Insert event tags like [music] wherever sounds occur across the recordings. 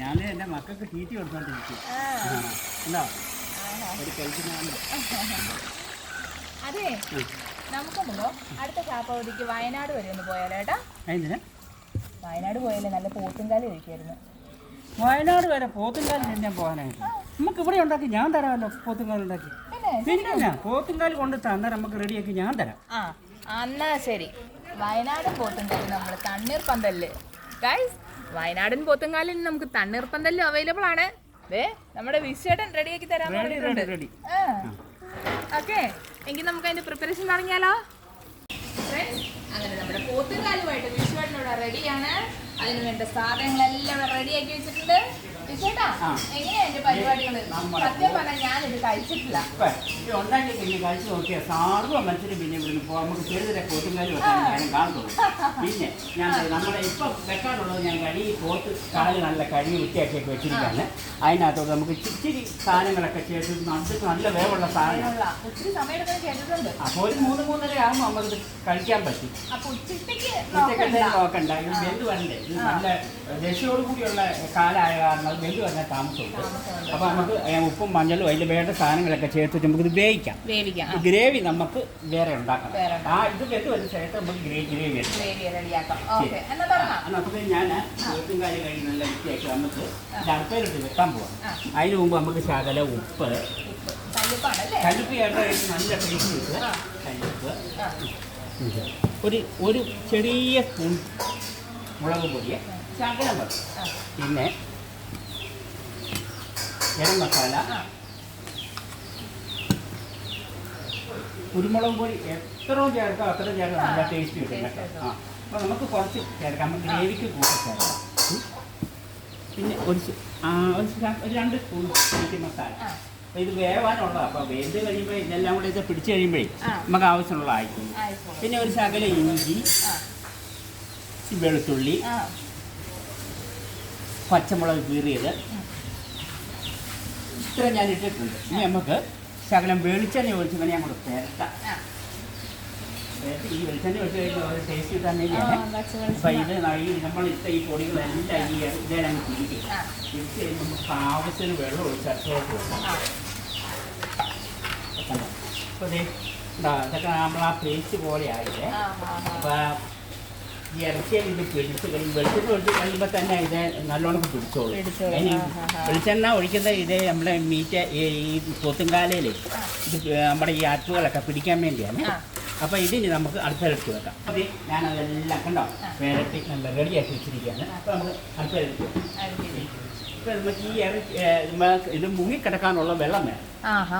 ഞാൻ എന്റെ മക്കൾക്ക് തീറ്റി കൊടുത്തോണ്ടിരിക്കും. അതെ നമുക്കൊന്നുണ്ടോ? അടുത്ത കാപ്പവതിക്ക് വയനാട് വരെ ഒന്ന് പോയാലോ ഏട്ടാ? വയനാട് പോയാലേ നല്ല പോത്തുംകാലി കഴിക്കായിരുന്നു വയനാട് വരെ പോത്തുംകാലിൽ ഞാൻ പോകാനായിട്ട് നമുക്ക് ഇവിടെ ഉണ്ടാക്കി ഞാൻ തരാമല്ലോ പോത്തുംകാലി ഉണ്ടാക്കി. പിന്നെ പോത്തുംകാലി കൊണ്ട് തന്നാൽ നമുക്ക് റെഡിയാക്കി ഞാൻ തരാം. ആ എന്നാ ശരി. വയനാട് പോത്തുംകാലി നമ്മൾ തണ്ണീർപ്പന്തൽ ഗൈസ് വയനാടൻ പോത്തുംകാലിൽ നമുക്ക് തണ്ണീർപ്പന്തല്ലോ അവൈലബിൾ ആണ്. ദേ നമ്മുടെ വിശ്വേട്ടൻ റെഡിയാക്കി തരാൻ റെഡി ആക്കി തരാൻ ഓക്കെ എങ്കിൽ നമുക്ക് അതിന്റെ പ്രിപ്പറേഷൻ തുടങ്ങിയാലോ? അങ്ങനെ നമ്മുടെ പോത്തുകാലുമായിട്ട് വിഷുവേട്ടനോട് റെഡിയാണ് അതിന് വേണ്ട സാധനങ്ങളെല്ലാം റെഡിയാക്കി വെച്ചിട്ടുണ്ട്. ആ. എങ്ങനെയാ എന്റെ പരിപാടികൾ സത്യം പറഞ്ഞാൽ ഞാനിത് കഴിച്ചിട്ടില്ല. ഉണ്ടാക്കി കഴിച്ച് പിന്നെ ഇവിടുന്ന് നമുക്ക് ചെറുതിരെ പോത്തുംകാൽ വെക്കാൻ ഞാൻ കാണുള്ളൂ പിന്നെ ഞാൻ നമ്മളെ ഇപ്പം വെക്കാനുള്ളത് ഞാൻ കഴുകി പോത്ത് കാൽ നല്ല കഴുകി വൃത്തിയാക്കിയൊക്കെ വെച്ചിരിക്കുകയാണ്. അതിനകത്തോട്ട് നമുക്ക് ഇച്ചിരി സാധനങ്ങളൊക്കെ ചേർത്ത് നടുക്ക് നല്ല വേവുള്ള സാധനം അപ്പോൾ ഒരു മൂന്ന് മൂന്നര ആകുമ്പോൾ നമുക്ക് കഴിക്കാൻ പറ്റും. ഉച്ചക്കത്തെ നോക്കണ്ട. നോക്കണ്ട. ഇത് വെന്ത് വരണ്ടേ? ഇത് നല്ല രക്ഷയോട് കൂടിയുള്ള കാലായ കാരണം വെന്ത് വരാൻ താമസമുണ്ട്. അപ്പോൾ നമുക്ക് ഉപ്പും മഞ്ഞളും അതിൽ വേണ്ട സാധനങ്ങളൊക്കെ ചേർത്തിട്ട് നമുക്കിത് വേവിക്കാം. വേവിക്കാം ഗ്രേവി നമുക്ക് വേറെ ഉണ്ടാക്കണം. ആ ഇത് വെന്ത് വരുന്ന ശേഷം നമുക്ക് ഗ്രേവി ഗ്രേവി നമുക്ക് ഞാൻ വെട്ടും കാര്യം നല്ല വൃത്തിയാക്കി നമുക്ക് അടുപ്പയിലിട്ട് വെക്കാൻ പോകാം. അതിന് മുമ്പ് നമുക്ക് ശകല ഉപ്പ്. കല്ലുപ്പ് ചേർത്ത് നല്ല ടേസ്റ്റ് കിട്ടുക. കല്ലുപ്പ്. ഒരു ഒരു ചെറിയ സ്പൂൺ മുളക് പൊടിയെ ശകലം മതി പിന്നെ ഗരം മസാല. കുരുമുളക് പൊടി എത്രയും ചേർക്കാം അത്ര ചേർക്കാം നല്ല ടേസ്റ്റ് കിട്ടും കേട്ടോ. ആ അപ്പോൾ നമുക്ക് കുറച്ച് ചേർക്കാം. നമുക്ക് ഗ്രേവിക്ക് കൂട്ടി ചേർക്കാം. പിന്നെ ഒരു ഒരു രണ്ട് സ്പൂൺ ചിക്കൻ മസാല. അപ്പോൾ ഇത് വേവാനുള്ളതാണ് അപ്പോൾ വേണ്ട കഴിയുമ്പോൾ ഇതെല്ലാം കൂടെ ഇത് പിടിച്ചു കഴിയുമ്പോഴേ നമുക്ക് ആവശ്യമുള്ള ആയിക്കും പിന്നെ ഒരു ശകല ഇഞ്ചി വെളുത്തുള്ളി പച്ചമുളക് കീറിയത്. ഇത്ര ഞാൻ ഇട്ടിട്ടുണ്ട്. ഇനി നമുക്ക് ശകലം വെളിച്ചെണ്ണ ഒഴിച്ച് ഞാൻ അങ്ങോട്ട് ചേർക്കാം ഈ വെളിച്ചെണ്ണ ഒഴിച്ച് കഴിഞ്ഞാൽ ഒരു ടേസ്റ്റ് കിട്ടാൻ ആ, അപ്പം ഇത് ഈ നമ്മൾ ഇട്ട ഈ പൊടികളെല്ലാം ഈ ഇതിലങ്ങ് തിരിക്കും ആ, തിരിച്ച് കഴിയുമ്പോൾ നമുക്ക് ആവശ്യത്തിന് വെള്ളം ഒഴിച്ച് അടുത്തോട്ട് കൊടുക്കാം? അപ്പോൾ ഇതാ ഇതൊക്കെ നമ്മൾ ആ പേസ്റ്റ് പോലെ ആയില്ലേ. അപ്പോൾ ഈ ഇറച്ചിയിൽ ഇത് പിടിച്ച് കഴിയും വെളിച്ചെണ്ണ ഒഴിച്ച് കഴിയുമ്പോൾ തന്നെ ഇത് നല്ലോണം പിടിച്ചോളും. വെളിച്ചെണ്ണ ഒഴിക്കുന്ന ഇത് നമ്മളെ മീറ്റ് ഈ പൊത്തുംകാലയിൽ ഇത് നമ്മുടെ ഈ ആറ്റുകളൊക്കെ പിടിക്കാൻ വേണ്ടിയാണ്. അപ്പൊ അപ്പോൾ ഇതിന് നമുക്ക് അടുപ്പിലെടുത്ത് വെക്കാം. അത് ഞാനതെല്ലാം കണ്ടോ? വേറെ റെഡിയാക്കി വെച്ചിരിക്കുകയാണ്. അപ്പോൾ നമുക്ക് അടുപ്പിലെടുത്ത് വെക്കാം. ഇപ്പോൾ നമുക്ക് ഈ ഇറച്ചി ഇത് മുങ്ങിക്കിടക്കാനുള്ള വെള്ളം വേണം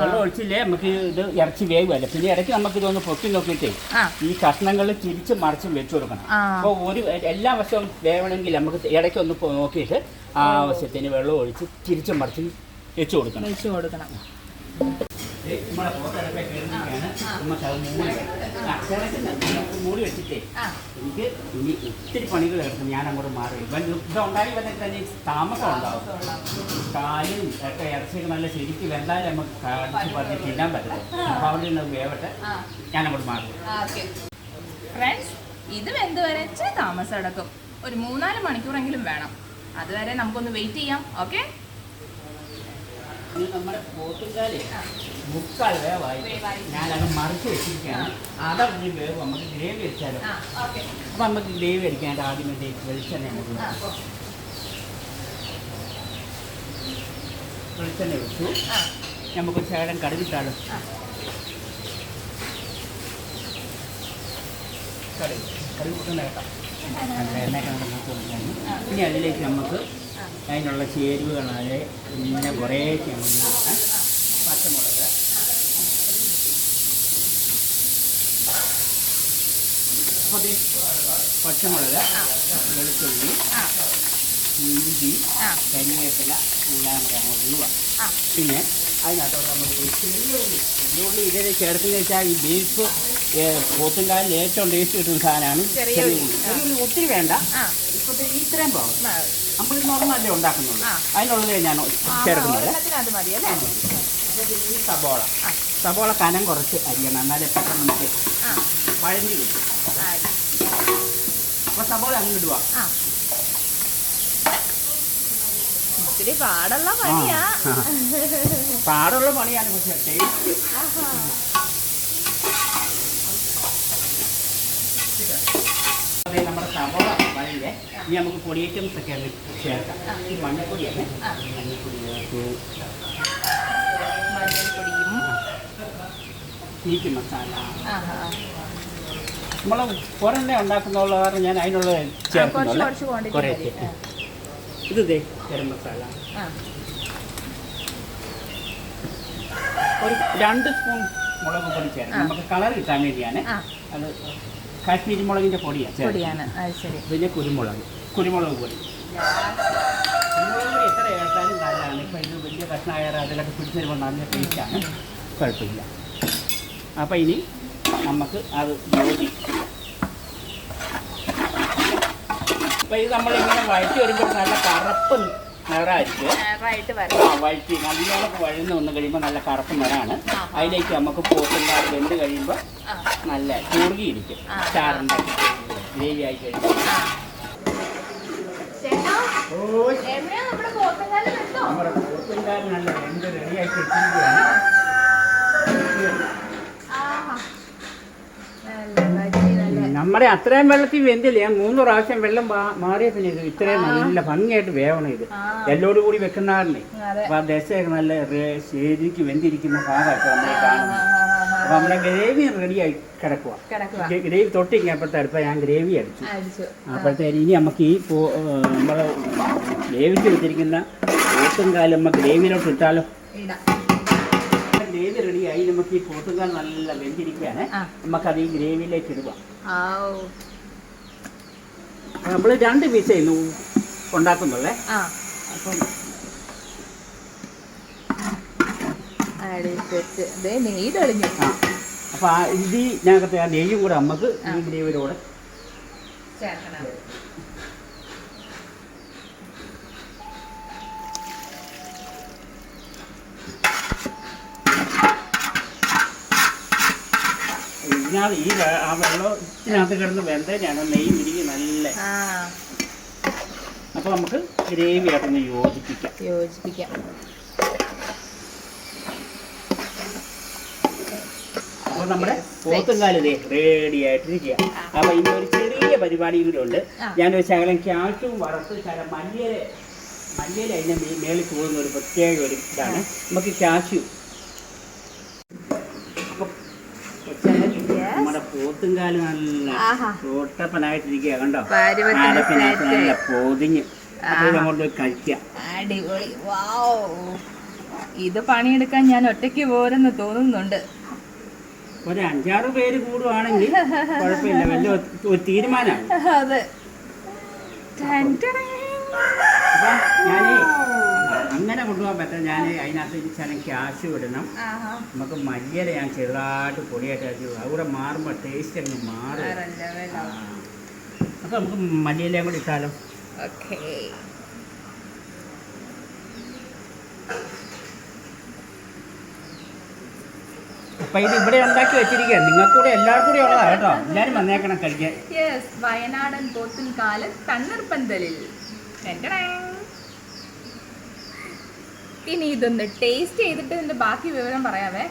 വെള്ളം ഒഴിച്ചില്ലേ നമുക്ക് ഇത് ഇറച്ചി വേവുമല്ല പിന്നെ ഇടയ്ക്ക് നമുക്ക് ഇതൊന്ന് പൊക്കി നോക്കിയിട്ടേ ഈ കഷ്ണങ്ങൾ തിരിച്ച് മറിച്ചും വെച്ചു കൊടുക്കണം. അപ്പോൾ ഒരു എല്ലാ വശവും വേവണമെങ്കിൽ നമുക്ക് ഇടയ്ക്ക് ഒന്ന് നോക്കിയിട്ട് ആ ആവശ്യത്തിന് വെള്ളം ഒഴിച്ച് തിരിച്ചും മറിച്ചും വെച്ചു കൊടുക്കണം. വെച്ചു കൊടുക്കണം. നമുക്ക് അത് മൂടി വെച്ചിട്ടേ എനിക്ക് ഇനി ഒത്തിരി പണികൾ എടുക്കും ഞാൻ അങ്ങോട്ട് മാറി ഇവൻ ഉണ്ടായി വന്നെ തന്നെ താമസം ഉണ്ടാവും. കാലും ഒക്കെ ഇറച്ചിയൊക്കെ നല്ല ശരിക്ക് വെന്താലേ നമുക്ക് കടിച്ച് പറഞ്ഞ് തിന്നാൻ പറ്റില്ല അപ്പോൾ അവിടെ നിന്ന് വേവട്ടെ. ഞാൻ അങ്ങോട്ട് മാറി ഇതും ഫ്രണ്ട്സ് ഇത് വെന്ത് വരെ ഇച്ചിരി താമസം എടുക്കും ഒരു മൂന്നാൽ മണിക്കൂറെങ്കിലും വേണം. അതുവരെ നമുക്കൊന്ന് വെയിറ്റ് ചെയ്യാം. ഓക്കെ ഇനി നമ്മുടെ പോത്തുംകാൽ മുക്കാൽ വേവായി. ഞാനത് മറിച്ച് വെച്ചിരിക്കുകയാണ്. അതറിഞ്ഞ് വേവ് നമുക്ക് ഗ്രേവി വെച്ചാലോ? അപ്പം നമുക്ക് ഗ്രേവി അടിക്കാനായിട്ട് ആദ്യമേ വെളിച്ചെണ്ണ നമുക്ക്. വെളിച്ചെണ്ണ വെച്ചു നമുക്ക് ചേടൻ കടുകിട്ടാലും? കടുക് കടുക് കൂട്ടുന്ന കേട്ടോ. എണ്ണയൊക്കെ നമുക്ക് ഇനി അതിലേക്ക് നമുക്ക് അതിനുള്ള ചേരുവകളായ പിന്നെ കുറേ ചെമ്മീൻ പച്ചമുളക്. പച്ചമുളക് വെളുത്തുള്ളി ഇഞ്ചി കരിവേപ്പില എല്ലാം കൂടെ അങ്ങോട്ട് ഇടുക. പിന്നെ അതിനകത്തോട്ട് നമുക്ക് ചെറിയുള്ളി ഇതിൽ ചേർക്കുന്ന വെച്ചാൽ ഈ ബീഫ് പോത്തുംകാലിൽ ഏറ്റവും ടേസ്റ്റ് കിട്ടുന്ന സാധനമാണ് ചെറിയ ഉള്ളി. ഒത്തിരി വേണ്ട. ഇപ്പോഴത്തെ ഇത്രയും പോകും. നമ്മൾ നോർമലല്ലേ ഉണ്ടാക്കുന്നുള്ളൂ. അതിനുള്ളത് ഞാൻ ചേർക്കുന്നത്. അത്. മതി സബോള. സബോള കനം കുറച്ച് അരിയണം. എന്നാലേ പെട്ടെന്ന് നമുക്ക് വഴഞ്ഞു കിട്ടും. അപ്പോൾ സബോള അങ്ങ് ഇടുക. ഇത്തിരി പാടുള്ള പാടുള്ള പണിയാണ് പക്ഷേ ടേസ്റ്റ് ഇനി നമുക്ക് പൊടി ഐറ്റംസ് ഒക്കെ ഒന്ന് ചേർക്കാം ഈ മഞ്ഞപ്പൊടിയാണ് ആ. മഞ്ഞപ്പൊടി ചേർത്തു മഞ്ഞൾപ്പൊടിയും. ചീറ്റ് മസാല നമ്മളെ നമ്മൾ ഒരെണ്ണ ഉണ്ടാക്കുന്നുള്ള കാരണം ഞാൻ അതിനുള്ള കുറച്ച് ചേർക്കുന്നുള്ളൂ കുറച്ച് quantity കുറേ മതി. ഇത് ദേ ഗരം മസാല ഒരു രണ്ട് സ്പൂൺ മുളക് പൊടി ചേർക്കാം. നമുക്ക് കളർ കിട്ടാൻ വേണ്ടിയാണ്. അത് കാശ്മീരി മുളകിന്റെ പൊടിയാണ്. പൊടിയാണ്. അത് ശരി. പിന്നെ കുരുമുളക്. കുരുമുളക് പൊടി. കുരുമുളക് പൊടി എത്ര ചേർത്താലും നല്ലതാണ്. ഇത് വലിയ അതിലൊക്കെ പിടിച്ച് വരുമ്പോൾ നല്ല ടേസ്റ്റാണ് കുഴപ്പമില്ല. അപ്പം ഇനി നമുക്ക് അത് ഇപ്പൊ അപ്പം ഇത് നമ്മളിങ്ങനെ വഴറ്റി വരുമ്പോൾ നല്ല കറുപ്പ് ആ വരണം വഴറ്റി നല്ലോണം വഴുന്ന് വന്ന് കഴിയുമ്പോൾ നല്ല കറുപ്പ് നിറാണ്. അതിലേക്ക് നമുക്ക് പോത്തുണ്ടാൽ വെന്ത് കഴിയുമ്പോൾ. നല്ല കുറുകിയിരിക്കും ആ. ചാറിന്റെ ഗ്രേവി ആയി കഴിയുമ്പോൾ. ചേട്ടാ എവിടെയാ നമ്മുടെ പോത്തങ്കാലം വെച്ചോ നമ്മുടെ പോത്തുണ്ടാൽ നല്ല വെന്ത് റെഡിയാക്കി വെച്ചിരിക്കുകയാണ് ആഹാ. നല്ല വരി, നല്ല നമ്മുടെ അത്രയും വെള്ളത്തിൽ വെന്തില്ല. ഞാൻ മൂന്ന് പ്രാവശ്യം വെള്ളം മാറിയ പിന്നെ ഇത് ഇത്രയും നല്ല ഭംഗിയായിട്ട് വേവണം ഇത്. എല്ലോടും കൂടി വെക്കുന്നതാണേ അതെ. അപ്പൊ ആ ദശയൊക്കെ നല്ല ശരിക്ക് വെന്തിരിക്കുന്ന ഭാഗമായിട്ട് നമ്മൾ ആ, കാണുന്നത്. അപ്പൊ നമ്മുടെ ഗ്രേവി റെഡിയായി കിടക്കുക കിടക്കുക ഗ്രേവി തൊട്ടിങ്ങപ്പോഴത്തെ അടുപ്പം ഞാൻ ഗ്രേവി അടിച്ചു. അപ്പോഴത്തേന് ഇനി നമുക്ക് ഈ നമ്മൾ വേവിച്ച് വെച്ചിരിക്കുന്ന പോത്തുംകാലം നമുക്ക് ഗ്രേവിയിലോട്ട് ഇട്ടാലോ? ഗ്രേവി റെഡിയായി. നമുക്ക് ഈ പോത്തുംകാൽ നല്ല വെന്തിരിക്കുകയാണ്. നമുക്കത് ഈ ഗ്രേവിയിലേക്ക് ഇടുക. നമ്മൾ രണ്ട് പീസേ ഉണ്ടാക്കുന്നുള്ളേ അപ്പം നെയ്യ് തെളിഞ്ഞു. അപ്പം ഇതിനകത്തെ ആ നെയ്യും കൂടെ നമുക്ക് ഈ ഗ്രേവിയിലൂടെ ചേർക്കണം. ഇതിനകത്ത് ഈ ആ വെള്ളം ഇതിനകത്ത് കിടന്ന് വെന്തേനാണ് നെയ്യ് മിരികി നല്ല. ആ. അപ്പോൾ നമുക്ക് ഗ്രേവി ആയിട്ടൊന്ന് യോജിപ്പിക്കാം. യോജിപ്പിക്കാം. അപ്പോൾ നമ്മുടെ പോത്തുംകാൽ ദേ റെഡി ആയിട്ടിരിക്കുക. അപ്പൊ ഇനി ഒരു ചെറിയ പരിപാടി കൂടെ ഞാനൊരു ശകലം ക്യാറ്റും വറുത്ത് ശകലം മല്ലിയെ മല്ലിയിൽ അതിന്റെ മേ- മേളിൽ കൂടുന്ന ഒരു പ്രത്യേക ഒരു ഇതാണ്. നമുക്ക് ക്യാഷു അപ്പോൾ കൊച്ചനെ Yes. നമ്മുടെ പോത്തുംകാൽ നല്ല. കണ്ടോ. നല്ല പൊതിഞ്ഞ്. കഴിക്കാം. അടിപൊളി. ഇത് പണിയെടുക്കാൻ ഞാൻ ഒറ്റയ്ക്ക് പോരെന്ന് തോന്നുന്നുണ്ട്. ഒരു അഞ്ചാറ് പേര് കൂടുവാണെങ്കിൽ കുഴപ്പമില്ല. വലിയ ഒരു- തീരുമാനമാണ് അതെ. ഞാനേ അങ്ങനെ കൊണ്ടുപോകാൻ പറ്റില്ല ഞാൻ അതിനകത്ത് ചില ക്യാഷ് വിടണം നമുക്ക് മല്ലിയില ഞാൻ ചെറുതായിട്ട് പൊടിയായിട്ട് അത് അതുകൂടെ മാറുമ്പോൾ ടേസ്റ്റ് അങ്ങ് മാറും. അപ്പം നമുക്ക് മല്ലിയിലയും കൂടി ഇട്ടാലോ? ഓക്കെ. അപ്പൊ ഇത് ഇവിടെ ഉണ്ടാക്കി വെച്ചിരിക്കുക നിങ്ങൾക്കൂടെ എല്ലാവർക്കും കൂടെ ഉള്ളതാ കേട്ടോ. [laughs] എല്ലാരും വന്നേക്കണം കഴിക്കാൻ. വയനാടൻ പോത്തുംകാൽ തണ്ണീർപ്പന്തലിൽ ടൻ ടടേ. ഇനി ഇതൊന്ന് ടേസ്റ്റ് ചെയ്തിട്ട് ഇതിന്റെ ബാക്കി വിവരം പറയാവേ.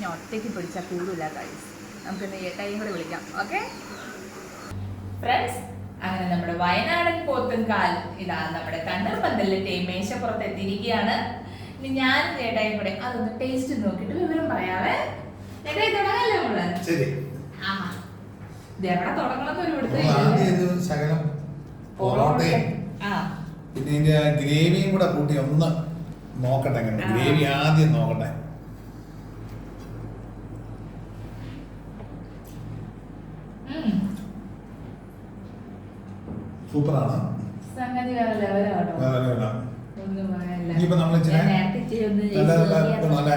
ഞാൻ ഒറ്റയ്ക്ക് പിടിച്ചാൽ കൂടുതലാ കഴിച്ച് നമുക്ക് ഇന്ന് ഏട്ടായും കൂടെ വിളിക്കാം. ഓക്കെ ഫ്രണ്ട്സ് അങ്ങനെ നമ്മുടെ വയനാടൻ പോത്തുംകാൽ ഇതാ നമ്മുടെ കണ്ണൂർ തണ്ണീർപ്പന്തലിന്റെ മേശപ്പുറത്ത് എത്തിയിരിക്കുകയാണ് ഇനി ഞാൻ ഏട്ടായും കൂടെ അതൊന്ന് ടേസ്റ്റ് നോക്കിയിട്ട് വിവരം പറയാവേ. ഏട്ടായി തുടങ്ങല്ലേ നമ്മൾ ശരി. ആഹാ. ഇത് എവിടെ തുടങ്ങണമെന്ന് ഒരു പൊറോട്ടയും ആ. പിന്നെ ആ ഗ്രേവിയും കൂടെ കൂട്ടി ഒന്ന് നോക്കട്ടെ എങ്ങനെ. ഗ്രേവി ആദ്യം നോക്കട്ടെ. സൂപ്പറാണ്. ഇനിയിപ്പോ നമ്മൾ നല്ല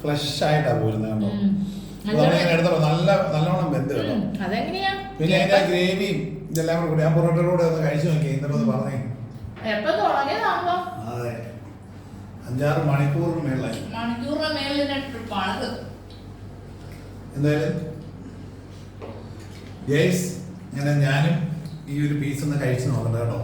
ഫ്ലഷ് ആയിട്ടാ പോരുന്നത് നമ്മളിങ്ങനെ എടുത്തപ്പോ നല്ല നല്ലോണം വെന്ത് കേട്ടോ. പിന്നെ അതിന്റെ ഗ്രേവിയും ഇതെല്ലാം കൂടെ ഞാൻ പൊറോട്ടയുടെ കൂടെ ഒന്ന് കഴിച്ചു നോക്കി ഇന്നലെ ഒന്ന് പറഞ്ഞേ. അതെ. അഞ്ചാറ് മണിക്കൂറിന് മേളായി എന്തായാലും ഞാനും ഈ ഒരു പീസ് ഒന്ന് കഴിച്ചു നോക്കണ്ട കേട്ടോ.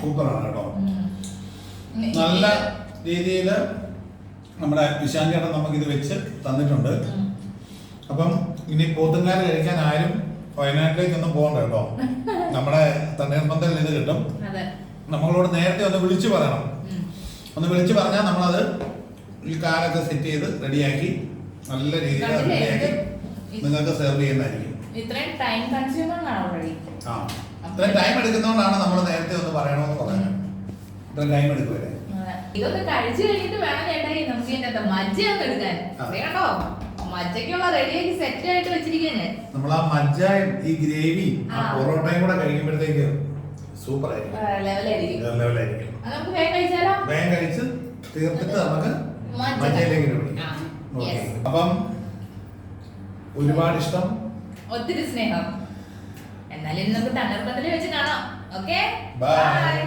സൂപ്പറാണ് കേട്ടോ. നല്ല രീതിയിൽ നമ്മുടെ വിശാന്തി ചേട്ടൻ ഇത് വെച്ച് തന്നിട്ടുണ്ട്. അപ്പം ഇനി പോത്തുങ്കാല കഴിക്കാൻ ആരും വയനാട്ടിലേക്കൊന്നും പോകണ്ട കേട്ടോ. നമ്മുടെ തണ്ണീർമന്തൽ ഇത് കിട്ടും. നമ്മളോട് നേരത്തെ ഒന്ന് വിളിച്ചു പറയണം. ഒന്ന് വിളിച്ചു പറഞ്ഞാൽ നമ്മളത് ഈ കാലൊക്കെ സെറ്റ് ചെയ്ത് റെഡിയാക്കി നല്ല രീതിയിൽ? റെഡിയാക്കി നിങ്ങൾക്ക് സെർവ് ചെയ്യുന്നതായിരിക്കും. ഇത്രയും ടൈം എടുക്കുന്നതുകൊണ്ടാണ് നമ്മൾ നേരത്തെ ഒന്ന് പറയണമെന്ന് പറഞ്ഞത്. ഇത്രയും ടൈം എടുക്കുമല്ലേ ഇതൊക്കെ കഴിച്ചു കഴിഞ്ഞിട്ട് വേണം ചേട്ടായി നമുക്ക് മജ്ജയൊക്കെ എടുക്കാൻ. ആ. റെഡിയാക്കി സെറ്റ് ആയിട്ട് വെച്ചിരിക്കുന്നേ. നമ്മൾ ആ മജ്ജയും ഈ ഗ്രേവിയും ആ. പൊറോട്ടയും കൂടെ കഴിക്കുമ്പോഴത്തേക്ക് സൂപ്പർ ആയിരിക്കും. ലെവലായിരിക്കും വേറെ ലെവലായിരിക്കും അത് നമുക്ക് വേഗം കഴിച്ചാലോ? വേഗം കഴിച്ച് തീർത്തിട്ട് നമുക്ക് മജ്ജ. മജ്ജയിലേക്ക് ആ, yes. അപ്പം ഒരുപാട് ഇഷ്ടം. ഒത്തിരി സ്നേഹം. എന്നാലും ഇന്ന് നമുക്ക് തണ്ണീർപ്പന്തൽ വെച്ച് കാണാം. ഓക്കെ? Bye.